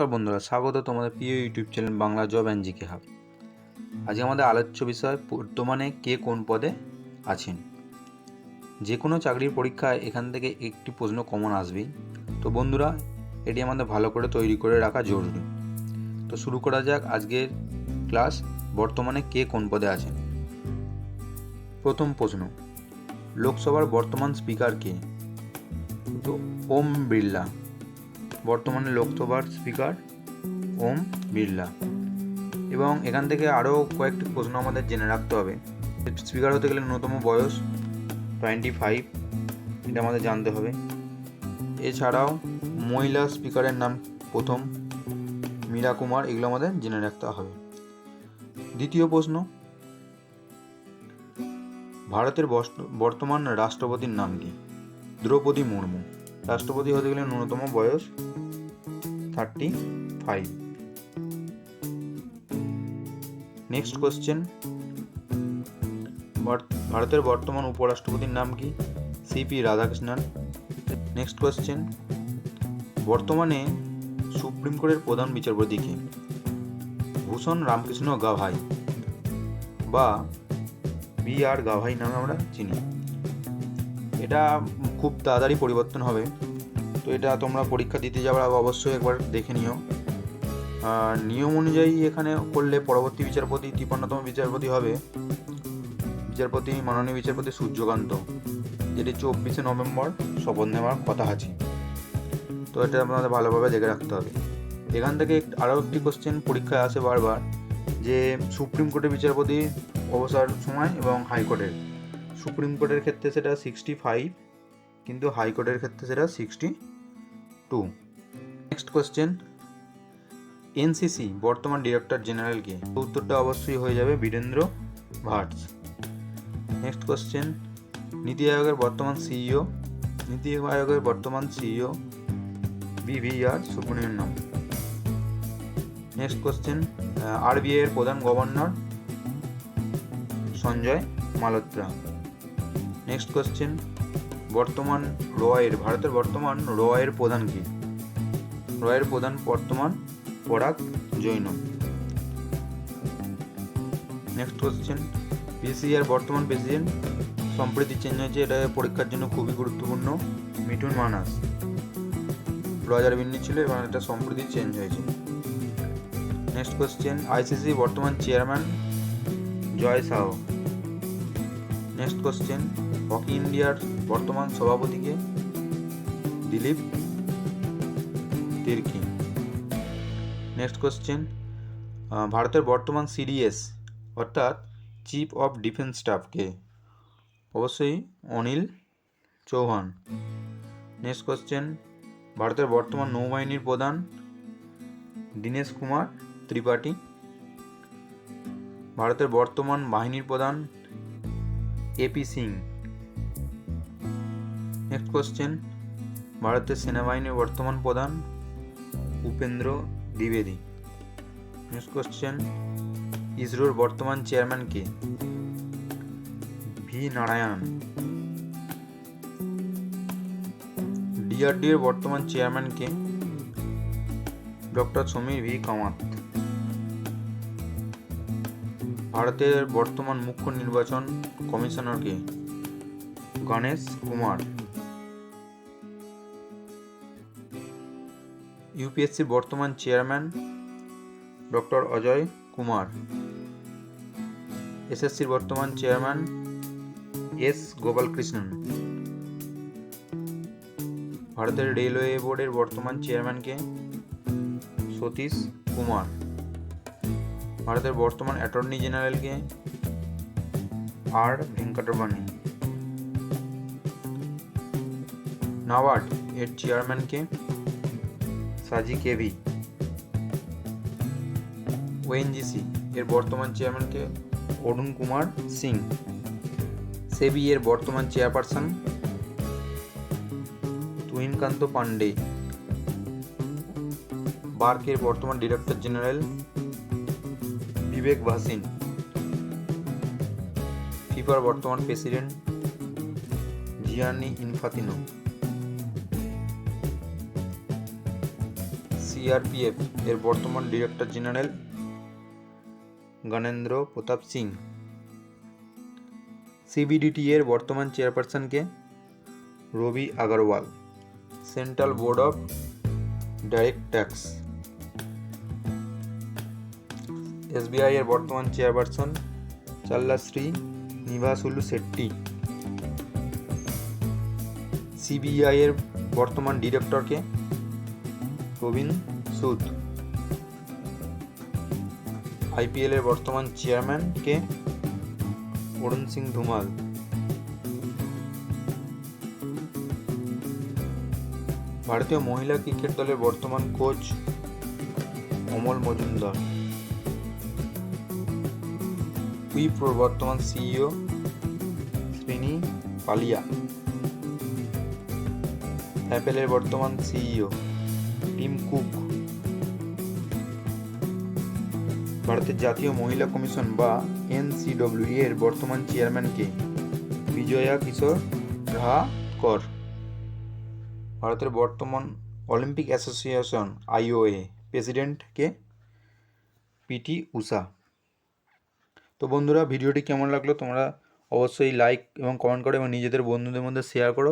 নমস্কার বন্ধুরা, স্বাগত তোমাদের প্রিয় YouTube channel Bangla job and G K hub. আজকে আমাদের আলোচ্য বিষয়, বর্তমানে কে কোন পদে আছেন? যে কোনো চাকরির পরীক্ষায় এখান থেকে একটি প্রশ্ন কমন আসবেই। তো বন্ধুরা, এটি আমাদের ভালো করে তৈরি করে রাখা জরুরি। তো শুরু করা যাক আজকের ক্লাস, বর্তমানে কে কোন পদে আছেন? প্রথম প্রশ্ন, লোকসভার বর্তমান স্পিকার কে? তো ওম বিড়লা। বর্তমানে লোকসভার স্পিকার ওম বিড়লা। এবং এখান থেকে আরও কয়েকটি প্রশ্ন আমাদের জেনে রাখতে হবে। স্পিকার হতে গেলে ন্যূনতম বয়স টোয়েন্টি ফাইভ, এটা আমাদের জানতে হবে। এছাড়াও মহিলা স্পিকারের নাম প্রথম, মীরা কুমার, এগুলো আমাদের জেনে রাখতে হবে। দ্বিতীয় প্রশ্ন, ভারতের বর্তমান রাষ্ট্রপতির নাম কি? দ্রৌপদী মুর্মু। রাষ্ট্রপতি হতে গেলে ন্যূনতম বয়স থার্টি ফাইভ নেক্সট কোশ্চেন ভারতের বর্তমান উপরাষ্ট্রপতির নাম কি? C P Radhakrishnan. Next question বর্তমানে সুপ্রিম কোর্টের প্রধান বিচারপতি কে? ভূষণ রামকৃষ্ণ গাভাই বা বি আর গাভাই নামে আমরা চিনি। এটা খুব তাড়াতাড়ি পরিবর্তন হবে। তো এটা তোমরা পরীক্ষা দিতে যাওয়ার আগে অবশ্যই একবার দেখে নিও। আর নিয়ম অনুযায়ী এখানে করলে পরবর্তী বিচারপতি, তিপ্পান্নতম বিচারপতি হবে। বিচারপতি, মাননীয় বিচারপতি সূর্যকান্ত, যেটি চব্বিশে নভেম্বর শপথ নেওয়ার কথা আছে। তো এটা আপনাদের ভালোভাবে দেখে রাখতে হবে। এখান থেকে আরও একটি কোশ্চেন পরীক্ষায় আসে বারবার, যে সুপ্রিম কোর্টের বিচারপতি অবসর সময় এবং হাইকোর্টের। সুপ্রিম কোর্টের ক্ষেত্রে সেটা সিক্সটি ফাইভ কিন্তু হাইকোর্টের ক্ষেত্রে সেটা sixty two next question N C C বর্তমান ডিরেক্টর জেনারেল কে? উত্তরটা অবশ্যই হয়ে যাবে বীরেন্দ্র ভাটস নেক্সট কোশ্চেন নীতি আয়োগের বর্তমান সিইও নীতি আয়োগের বর্তমান C E O B V R Subrahmanyam next question R B I এর প্রধান governor Sanjay Malhotra. Next question বর্তমান রয়ের, ভারতের বর্তমান রয়ের প্রধান কি? রয়ের প্রধান বর্তমান Parag Jain. Next question PCR বর্তমান প্রেসিডেন্ট সম্প্রতি চেঞ্জ হয়েছে, এটা পরীক্ষার জন্য খুবই গুরুত্বপূর্ণ, মিঠুন মানাস। রজার বিন্নি ছিল এবং এটা সম্প্রতি চেঞ্জ হয়েছে। নেক্সট কোশ্চেন আইসিসি বর্তমান chairman Jay Shah. Next question hockey ইন্ডিয়ার বর্তমান সভাপতিকে দিলীপ তির্কি। নেক্সট কোশ্চেন ভারতের বর্তমান সিডিএস অর্থাৎ চিফ অফ ডিফেন্স স্টাফকে অবশ্যই অনিল চৌহান। নেক্সট কোশ্চেন ভারতের বর্তমান নৌবাহিনীর প্রধান দীনেশ কুমার ত্রিপাঠী। ভারতের বর্তমান বাহিনীর প্রধান এপি সিং। নেক্সট কোশ্চেন ভারতের সেনাবাহিনীর বর্তমান প্রধান উপেন্দ্র দ্বিবেদী। নেক্সট কোশ্চেন ইসরোর বর্তমান চেয়ারম্যান কে? ভি. নারায়ণ ডিআরডিওর বর্তমান চেয়ারম্যান কে? Doctor Samir V. কামাত। ভারতের বর্তমান মুখ্য নির্বাচন কমিশনার কে? গণেশ কুমার। ইউপিএসসির বর্তমান চেয়ারম্যান ডক্টর অজয় কুমার। এসএসসির বর্তমান চেয়ারম্যান এস গোপালকৃষ্ণন। ভারতের রেলওয়ে বোর্ডের বর্তমান চেয়ারম্যানকে সতীশ কুমার। ভারতের বর্তমান অ্যাটর্নি জেনারেলকে আর ভেঙ্কটরমণি। নাবার্ড এর চেয়ারম্যানকে সাজি কেভি ওএনজিসি এর বর্তমান চেয়ারম্যানকে অরুণ কুমার সিং। সেবি এর বর্তমান চেয়ারপারসন তুহিনকান্ত পান্ডে বার্কের বর্তমান ডিরেক্টর জেনারেল বিবেক ভাসিন। ফিফার বর্তমান প্রেসিডেন্ট জিয়ানি ইনফাতিনো সিআরপিএফ এর বর্তমান director general Gyanendra Pratap Singh. CBDT এর বর্তমান চেয়ারপারসনকে Ravi Agarwal. Central board of direct tax SBI এর বর্তমান চেয়ারপারসন চাল্লাশ্রী নিভাসুলু শেট্টি। সিবিআই এর বর্তমান ডিরেক্টরকে প্রবীণ সুদ। আইপিএল এর বর্তমান চেয়ারম্যান কে? অরুণ সিং ধুমাল। ভারতীয় মহিলা ক্রিকেট দলের বর্তমান কোচ অমল মজুমদার। উইপ্রোর বর্তমান সিইও শ্রীনি পালিয়া। অ্যাপেলের বর্তমান সিইও টিম কুক। ভারতের জাতীয় মহিলা কমিশন বা এনসিডব্লিউ এর বর্তমান চেয়ারম্যানকে বিজয়া কিশোর কর ভারতের বর্তমান অলিম্পিক অ্যাসোসিয়েশন, আইওএ প্রেসিডেন্টকে পিটি উষা তো বন্ধুরা, ভিডিওটি কেমন লাগল তোমরা অবশ্যই লাইক এবং কমেন্ট করো এবং নিজেদের বন্ধুদের মধ্যে শেয়ার করো।